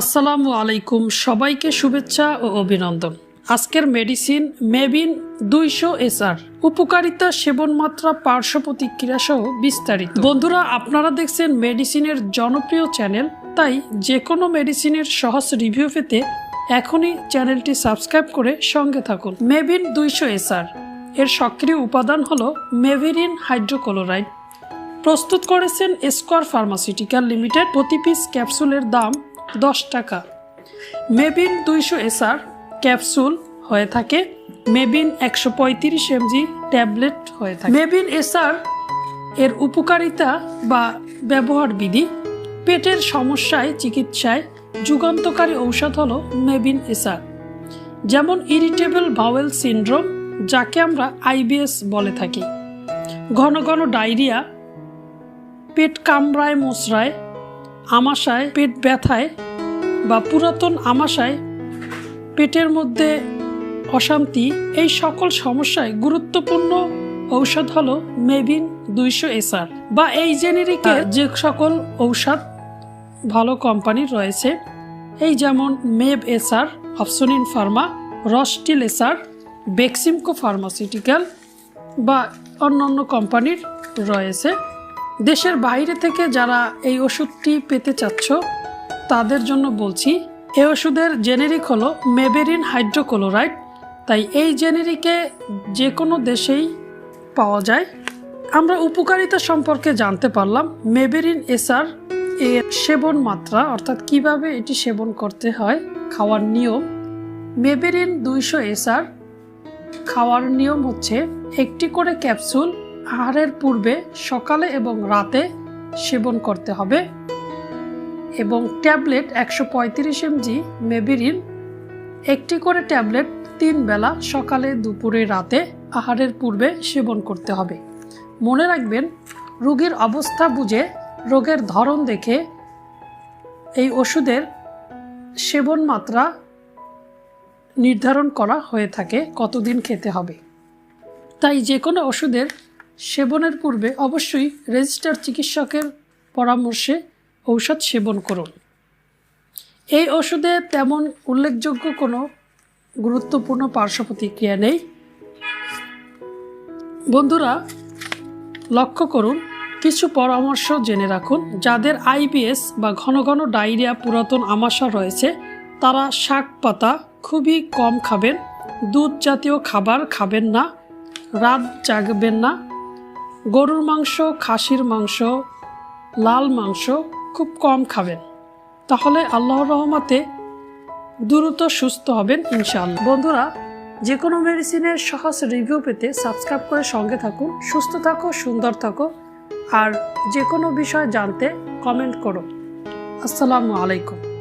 আসসালামু আলাইকুম, সবাইকে শুভেচ্ছা ও অভিনন্দন। আজকের মেডিসিন মেবিন দুইশো এসআর। উপকারিতা সেবন মাত্রা পার্শ্ব প্রতিক্রিয়া সহ বিস্তারিত। বন্ধুরা, আপনারা দেখছেন মেডিসিনের জনপ্রিয় চ্যানেল, তাই যে কোনো মেডিসিনের সহজ রিভিউ পেতে এখনই চ্যানেলটি সাবস্ক্রাইব করে সঙ্গে থাকুন। মেবিন দুইশো এসআর। এর সক্রিয় উপাদান হলো মেভেরিন হাইড্রোক্লোরাইড। প্রস্তুত করেছেন স্কোয়ার ফার্মাসিউটিক্যাল লিমিটেড। প্রতি পিস ক্যাপসুলের দাম দশ টাকা। মেবিন দুইশো এসআর ক্যাপসুল হয়ে থাকে। মেবিন একশো পঁয়ত্রিশ এমজি ট্যাবলেট হয়ে থাকে। মেবিন এসআর এর উপকারিতা বা ব্যবহার বিধি, পেটের সমস্যায়, চিকিৎসায় যুগান্তকারী ঔষধ হলো মেবিন এসআর। যেমন ইরিটেবল ভাওয়েল সিন্ড্রোম যাকে আমরা আইবিএস বলে থাকি। ঘন ঘন ডায়রিয়া, পেট কামড়ায়, মোচড়ায় আমাশায় পেট ব্যথায় বা পুরাতন আমাশায় পেটের মধ্যে অশান্তি এই সকল সমস্যায় গুরুত্বপূর্ণ ঔষধ হলো মেবিন দুইশো এসআর বা এই জেনেরিকের যে সকল ঔষধ ভালো কোম্পানির রয়েছে এই যেমন Meb SR Opsonin pharma Rostil SR Beximco pharmaceutical বা অন্যান্য কোম্পানির রয়েছে। দেশের বাইরে থেকে যারা এই ওষুধটি পেতে চাচ্ছ, তাদের জন্য বলছি, এই ওষুধের জেনেরিক হলো মেবেরিন হাইড্রোক্লোরাইড। তাই এই জেনেরিকে যে কোনো দেশেই পাওয়া যায়। আমরা উপকারিতা সম্পর্কে জানতে পারলাম, মেবেরিন এসআর এর সেবন মাত্রা, অর্থাৎ কীভাবে এটি সেবন করতে হয়, খাওয়ার নিয়ম। মেবেরিন দুইশো এসআর খাওয়ার নিয়ম হচ্ছে, একটি করে ক্যাপসুল আহারের পূর্বে সকালে এবং রাতে সেবন করতে হবে এবং ট্যাবলেট একশো পঁয়ত্রিশ এমজি মেবিরিন একটি করে ট্যাবলেট তিন বেলা সকালে, দুপুরে, রাতে আহারের পূর্বে সেবন করতে হবে। মনে রাখবেন, রোগীর অবস্থা বুঝে রোগের ধরন দেখে এই ওষুধের সেবন মাত্রা নির্ধারণ করা হয়ে থাকে কতদিন খেতে হবে। তাই যে কোনো ওষুধের সেবনের পূর্বে অবশ্যই রেজিস্টার চিকিৎসকের পরামর্শে ঔষধ সেবন করুন। এই ওষুধে তেমন উল্লেখযোগ্য কোনো গুরুত্বপূর্ণ পার্শ্ব প্রতিক্রিয়া নেই। বন্ধুরা, লক্ষ্য করুন, কিছু পরামর্শ জেনে রাখুন। যাদের আইবিএস বা ঘন ঘন ডায়রিয়া পুরাতন আমাশা রয়েছে, তারা শাক পাতা খুবই কম খাবেন দুধ জাতীয় খাবার খাবেন না, রাত জাগবেন না গরুর মাংস, খাসির মাংস, লাল মাংস খুব কম খাবেন। তাহলে আল্লাহর রহমাতে দ্রুত সুস্থ হবেন ইনশাআল্লাহ। বন্ধুরা যে কোনো মেডিসিনের সহজ রিভিউ পেতে সাবস্ক্রাইব করে সঙ্গে থাকুন, সুস্থ থাকো, সুন্দর থাকো, আর যে কোনো বিষয় জানতে কমেন্ট করো। আসসালামু আলাইকুম।